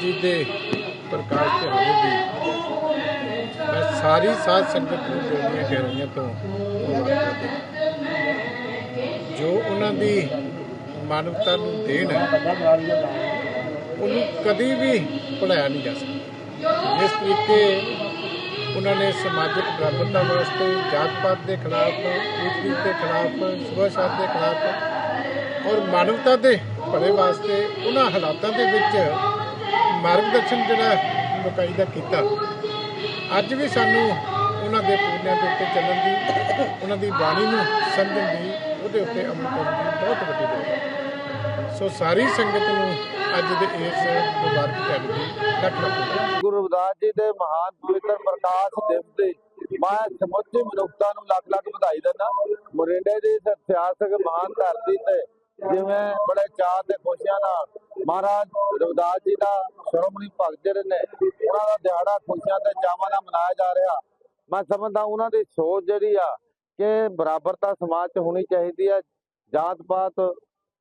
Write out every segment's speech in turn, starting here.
ਜੀ ਦੇ ਪ੍ਰਕਾਸ਼ ਦਿਹਾੜੇ ਦੀ ਮੈਂ ਸਾਰੀ ਸਾਧ ਸੰਗਤ ਨੂੰ ਦਿਲ ਦੀਆਂ ਗਹਿਰਾਈਆਂ ਤੋਂ ਜੋ ਉਹਨਾਂ ਦੀ ਮਾਨਵਤਾ ਨੂੰ ਦੇਣ ਹੈ, ਉਹਨੂੰ ਕਦੀ ਵੀ ਭੁਲਾਇਆ ਨਹੀਂ ਜਾ ਸਕਦਾ। ਜਿਸ ਤਰੀਕੇ ਉਹਨਾਂ ਨੇ ਸਮਾਜਿਕ ਬਰਾਬਰਤਾ ਵਾਸਤੇ ਜਾਤ ਪਾਤ ਦੇ ਖਿਲਾਫ ਊਚ ਦੇ ਖਿਲਾਫ ਸ਼ੁਭਾਸ਼ਾਤ ਦੇ ਖਿਲਾਫ ਔਰ ਮਾਨਵਤਾ ਦੇ ਭਲੇ ਵਾਸਤੇ ਉਹਨਾਂ ਹਾਲਾਤਾਂ ਦੇ ਵਿੱਚ ਮਾਰਗਦਰਸ਼ਨ ਜਿਹੜਾ ਬਕਾਇਦਾ ਕੀਤਾ। ਅੱਜ ਵੀ ਸਾਨੂੰ ਉਹਨਾਂ ਦੇ ਪੂਰਨਿਆਂ ਦੇ ਉੱਤੇ ਚੱਲਣ ਦੀ, ਉਹਨਾਂ ਦੀ ਬਾਣੀ ਨੂੰ ਸਮਝਣ ਦੀ, ਉਹਦੇ ਉੱਤੇ ਅਮਲ ਕਰਨ ਦੀ ਬਹੁਤ ਵੱਡੀ ਲੋੜ ਹੈ। ਸੋ ਸਾਰੀ ਸੰਗਤ ਨੂੰ ਅੱਜ ਦੇ ਇਸ ਮੁਬਾਰਕ ਦਿਹਾੜੇ ਦੀ ਲੱਖ ਲੱਖ ਗੁਰੂ ਰਵਿਦਾਸ ਜੀ ਦੇ ਮਹਾਨ ਪਵਿੱਤਰ ਪ੍ਰਕਾਸ਼ ਦਿਵਸ ਦੇ ਮੈਂ ਸਮੁੱਚੀ ਮਨੁੱਖਤਾ ਨੂੰ ਲੱਖ ਲੱਖ ਵਧਾਈ ਦਿੰਦਾ ਮੋਰਿੰਡੇ ਦੀ ਇਤਿਹਾਸਕ ਮਹਾਨ ਧਰਤੀ ਤੇ ਜਿਵੇਂ ਬੜੇ ਚਾਅ ਤੇ ਖੁਸ਼ੀਆਂ ਨਾਲ ਮਹਾਰਾਜ ਰਵਿਦਾਸ ਜੀ ਦਾ ਸ਼੍ਰੋਮਣੀ ਭਗਤ ਜਿਹੜੇ ਨੇ, ਉਹਨਾਂ ਦਾ ਦਿਹਾੜਾ ਖੁਸ਼ੀਆਂ ਤੇ ਚਾਵਾਂ ਨਾਲ ਮਨਾਇਆ ਜਾ ਰਿਹਾ। ਮੈਂ ਸਮਝਦਾ ਉਹਨਾਂ ਦੀ ਸੋਚ ਜਿਹੜੀ ਆ ਕਿ ਬਰਾਬਰਤਾ ਸਮਾਜ 'ਚ ਹੋਣੀ ਚਾਹੀਦੀ ਹੈ ਜਾਤ ਪਾਤ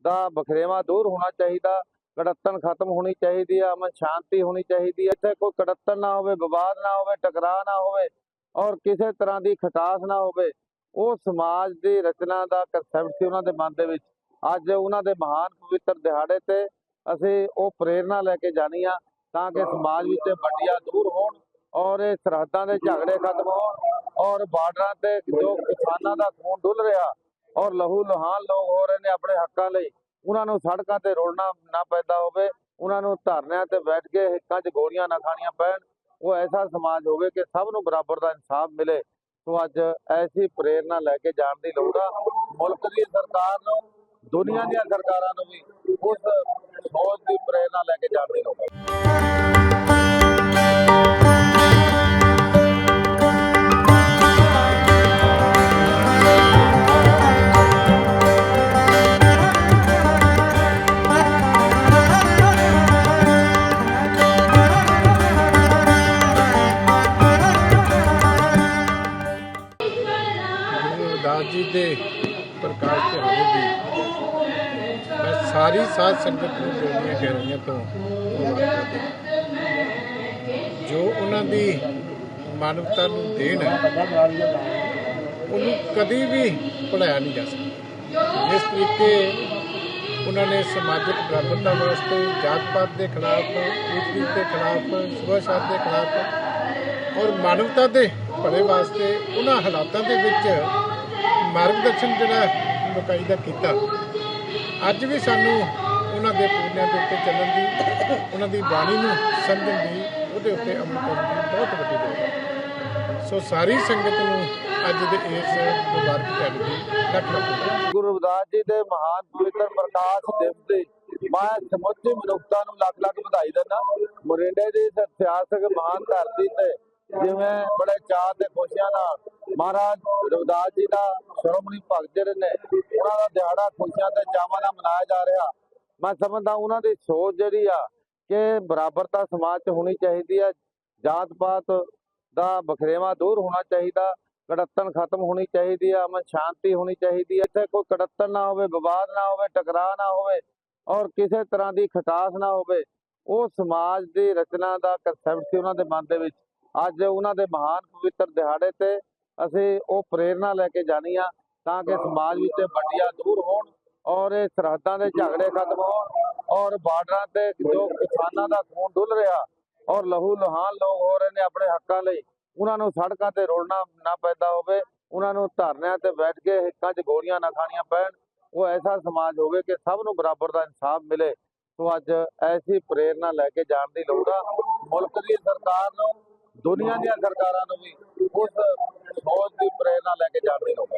ਦਾ ਬਖਰੇਵਾ ਦੂਰ ਹੋਣਾ ਚਾਹੀਦਾ, ਕੜੱਤਣ ਖਤਮ ਹੋਣੀ ਚਾਹੀਦੀ ਹੈ ਅਮਨ ਸ਼ਾਂਤੀ ਹੋਣੀ ਚਾਹੀਦੀ ਹੈ ਇੱਥੇ ਕੋਈ ਕੜੱਤਣ ਨਾ ਹੋਵੇ, ਵਿਵਾਦ ਨਾ ਹੋਵੇ, ਟਕਰਾਅ ਨਾ ਹੋਵੇ ਔਰ ਕਿਸੇ ਤਰ੍ਹਾਂ ਦੀ ਖਟਾਸ ਨਾ ਹੋਵੇ, ਉਹ ਸਮਾਜ ਦੀ ਰਚਨਾ ਦਾ ਕਨਸੈਪਟ ਸੀ ਉਹਨਾਂ ਦੇ ਮਨ ਦੇ ਵਿੱਚ। ਅੱਜ ਉਹਨਾਂ ਦੇ ਮਹਾਨ ਪਵਿੱਤਰ ਦਿਹਾੜੇ ਤੇ ਅਸੀਂ ਉਹ ਪ੍ਰੇਰਣਾ ਲੈ ਕੇ ਜਾਣੀ ਆ ਤਾਂ ਕਿ ਸਮਾਜ ਵਿੱਚ ਵੰਡੀਆਂ ਦੂਰ ਹੋਣ ਔਰ ਇਹ ਸਰਹੱਦਾਂ ਦੇ ਝਗੜੇ ਖਤਮ ਹੋਣ ਔਰ ਬਾਰਡਰਾਂ ਤੇ ਜੋ ਕਿਸਾਨਾਂ ਦਾ ਖੂਨ ਡੁੱਲ ਰਿਹਾ ਔਰ ਲਹੂ ਲੁਹਾਨ ਲੋਕ ਹੋ ਰਹੇ ਨੇ ਆਪਣੇ ਹੱਕਾਂ ਲਈ, ਉਹਨਾਂ ਨੂੰ ਸੜਕਾਂ ਤੇ ਰੋਲਣਾ ਨਾ ਪੈਦਾ ਹੋਵੇ, ਉਹਨਾਂ ਨੂੰ ਧਰਨਿਆਂ ਤੇ ਬੈਠ ਕੇ ਹਿੱਕਾਂ 'ਚ ਗੋਲੀਆਂ ਨਾ ਖਾਣੀਆਂ ਪੈਣ, ਉਹ ਐਸਾ ਸਮਾਜ ਹੋਵੇ ਕਿ ਸਭ ਨੂੰ ਬਰਾਬਰ ਦਾ ਇਨਸਾਫ ਮਿਲੇ। ਸੋ ਅੱਜ ਐਸੀ ਪ੍ਰੇਰਣਾ ਲੈ ਕੇ ਜਾਣ ਦੀ ਲੋੜ ਆ, ਮੁਲਕ ਦੀ ਸਰਕਾਰ ਨੂੰ, ਦੁਨੀਆ ਦੀਆਂ ਸਰਕਾਰਾਂ ਨੂੰ ਵੀ, ਉਸ ਸੋਚ ਦੀ ਪ੍ਰੇਰਣਾ ਲੈ ਕੇ ਜਾਣ ਦੀ ਲੋੜ ਜੀ ਦੇ ਪ੍ਰਕਾਸ਼ ਦਿਹਾੜੇ ਦੀ ਸਾਰੀ ਸਾਧ ਸੰਗਤ ਨੂੰ ਦਿਲ ਦੀਆਂ ਗਹਿਰਾਈਆਂ ਤੋਂ ਜੋ ਉਹਨਾਂ ਦੀ ਮਾਨਵਤਾ ਨੂੰ ਦੇਣ ਹੈ ਉਹਨੂੰ ਕਦੀ ਵੀ ਭੁਲਾਇਆ ਨਹੀਂ ਜਾ ਸਕਦਾ। ਜਿਸ ਤਰੀਕੇ ਉਹਨਾਂ ਨੇ ਸਮਾਜਿਕ ਬਰਾਬਰਤਾ ਵਾਸਤੇ ਜਾਤ ਪਾਤ ਦੇ ਖਿਲਾਫ ਊਚ ਨੀਚ ਦੇ ਖਿਲਾਫ ਸ਼ੁਭਾਸ਼ਾਤ ਦੇ ਖਿਲਾਫ ਔਰ ਮਾਨਵਤਾ ਦੇ ਭਲੇ ਵਾਸਤੇ ਉਹਨਾਂ ਹਾਲਾਤਾਂ ਦੇ ਵਿੱਚ ਮਾਰਗਦਰਸ਼ਨ ਜਿਹੜਾ ਬਕਾਇਦਾ ਕੀਤਾ। ਅੱਜ ਵੀ ਸਾਨੂੰ ਉਹਨਾਂ ਦੇ ਪੂਰਨਿਆਂ ਦੇ ਉੱਤੇ ਚੱਲਣ ਦੀ, ਉਹਨਾਂ ਦੀ ਬਾਣੀ ਨੂੰ ਸਮਝਣ ਦੀ, ਉਹਦੇ ਉੱਤੇ ਅਮਲ ਕਰਨ ਦੀ ਬਹੁਤ ਵੱਡੀ ਲੋੜ ਹੈ। ਸੋ ਸਾਰੀ ਸੰਗਤ ਨੂੰ ਅੱਜ ਦੇ ਇਸ ਮੁਬਾਰਕ ਦਿਹਾੜੇ ਦੀ ਲੱਖ ਲੱਖ ਗੁਰੂ ਰਵਿਦਾਸ ਜੀ ਦੇ ਮਹਾਨ ਪਵਿੱਤਰ ਪ੍ਰਕਾਸ਼ ਦਿਵਸ ਦੇ ਮੈਂ ਸਮੁੱਚੀ ਮਨੁੱਖਤਾ ਨੂੰ ਲੱਖ ਲੱਖ ਵਧਾਈ ਦਿੰਦਾ ਮੋਰਿੰਡੇ ਦੀ ਇਤਿਹਾਸਕ ਮਹਾਨ ਧਰਤੀ ਤੇ ਜਿਵੇਂ ਬੜੇ ਚਾਅ ਤੇ ਖੁਸ਼ੀਆਂ ਨਾਲ ਮਹਾਰਾਜ, ਰਵਿਦਾਸ ਜੀ ਦਾ ਸ਼੍ਰੋਮਣੀ ਭਗਤ ਜਿਹੜੇ ਨੇ, ਉਹਨਾਂ ਦਾ ਦਿਹਾੜਾ ਖੁਸ਼ੀਆਂ ਤੇ ਚਾਵਾਂ ਨਾਲ ਮਨਾਇਆ ਜਾ ਰਿਹਾ। ਮੈਂ ਸਮਝਦਾ ਉਹਨਾਂ ਦੀ ਸੋਚ ਜਿਹੜੀ ਆ ਕਿ ਬਰਾਬਰਤਾ ਸਮਾਜ 'ਚ ਹੋਣੀ ਚਾਹੀਦੀ ਹੈ ਜਾਤ ਪਾਤ ਦਾ ਬਖਰੇਵਾ ਦੂਰ ਹੋਣਾ ਚਾਹੀਦਾ, ਕੜੱਤਣ ਖਤਮ ਹੋਣੀ ਚਾਹੀਦੀ ਹੈ ਅਮਨ ਸ਼ਾਂਤੀ ਹੋਣੀ ਚਾਹੀਦੀ ਹੈ ਇੱਥੇ ਕੋਈ ਕੜੱਤਣ ਨਾ ਹੋਵੇ, ਵਿਵਾਦ ਨਾ ਹੋਵੇ, ਟਕਰਾਅ ਨਾ ਹੋਵੇ ਔਰ ਕਿਸੇ ਤਰ੍ਹਾਂ ਦੀ ਖਟਾਸ ਨਾ ਹੋਵੇ, ਉਹ ਸਮਾਜ ਦੀ ਰਚਨਾ ਦਾ ਕਨਸੈਪਟ ਸੀ ਉਹਨਾਂ ਦੇ ਮਨ ਦੇ ਵਿੱਚ। ਅੱਜ ਉਹਨਾਂ ਦੇ ਮਹਾਨ ਪਵਿੱਤਰ ਦਿਹਾੜੇ ਤੇ ਅਸੀਂ ਉਹ ਪ੍ਰੇਰਣਾ ਲੈ ਕੇ ਜਾਣੀ ਆ ਤਾਂ ਕਿ ਸਮਾਜ ਵਿੱਚ ਵੰਡੀਆਂ ਦੂਰ ਹੋਣ ਔਰ ਇਹ ਸਰਹੱਦਾਂ ਦੇ ਝਗੜੇ ਖਤਮ ਹੋਣ ਔਰ ਬਾਰਡਰਾਂ ਤੇ ਜੋ ਕਿਸਾਨਾਂ ਦਾ ਖੂਨ ਡੁੱਲ ਰਿਹਾ ਔਰ ਲਹੂ ਲੁਹਾਨ ਲੋਕ ਹੋ ਰਹੇ ਨੇ ਆਪਣੇ ਹੱਕਾਂ ਲਈ, ਉਹਨਾਂ ਨੂੰ ਸੜਕਾਂ ਤੇ ਰੋਲਣਾ ਨਾ ਪੈਦਾ ਹੋਵੇ, ਉਹਨਾਂ ਨੂੰ ਧਰਨਿਆਂ ਤੇ ਬੈਠ ਕੇ ਹਿੱਕਾਂ 'ਚ ਗੋਲੀਆਂ ਨਾ ਖਾਣੀਆਂ ਪੈਣ, ਉਹ ਐਸਾ ਸਮਾਜ ਹੋਵੇ ਕਿ ਸਭ ਨੂੰ ਬਰਾਬਰ ਦਾ ਇਨਸਾਫ ਮਿਲੇ। ਸੋ ਅੱਜ ਐਸੀ ਪ੍ਰੇਰਣਾ ਲੈ ਕੇ ਜਾਣ ਦੀ ਲੋੜ ਆ, ਮੁਲਕ ਦੀ ਸਰਕਾਰ ਨੂੰ ਦੁਨੀਆ ਦੀਆਂ ਸਰਕਾਰਾਂ ਨੂੰ ਵੀ ਉਸ ਸੋਚ ਦੀ ਪ੍ਰੇਰਣਾ ਲੈ ਕੇ ਜਾਣ ਦੀ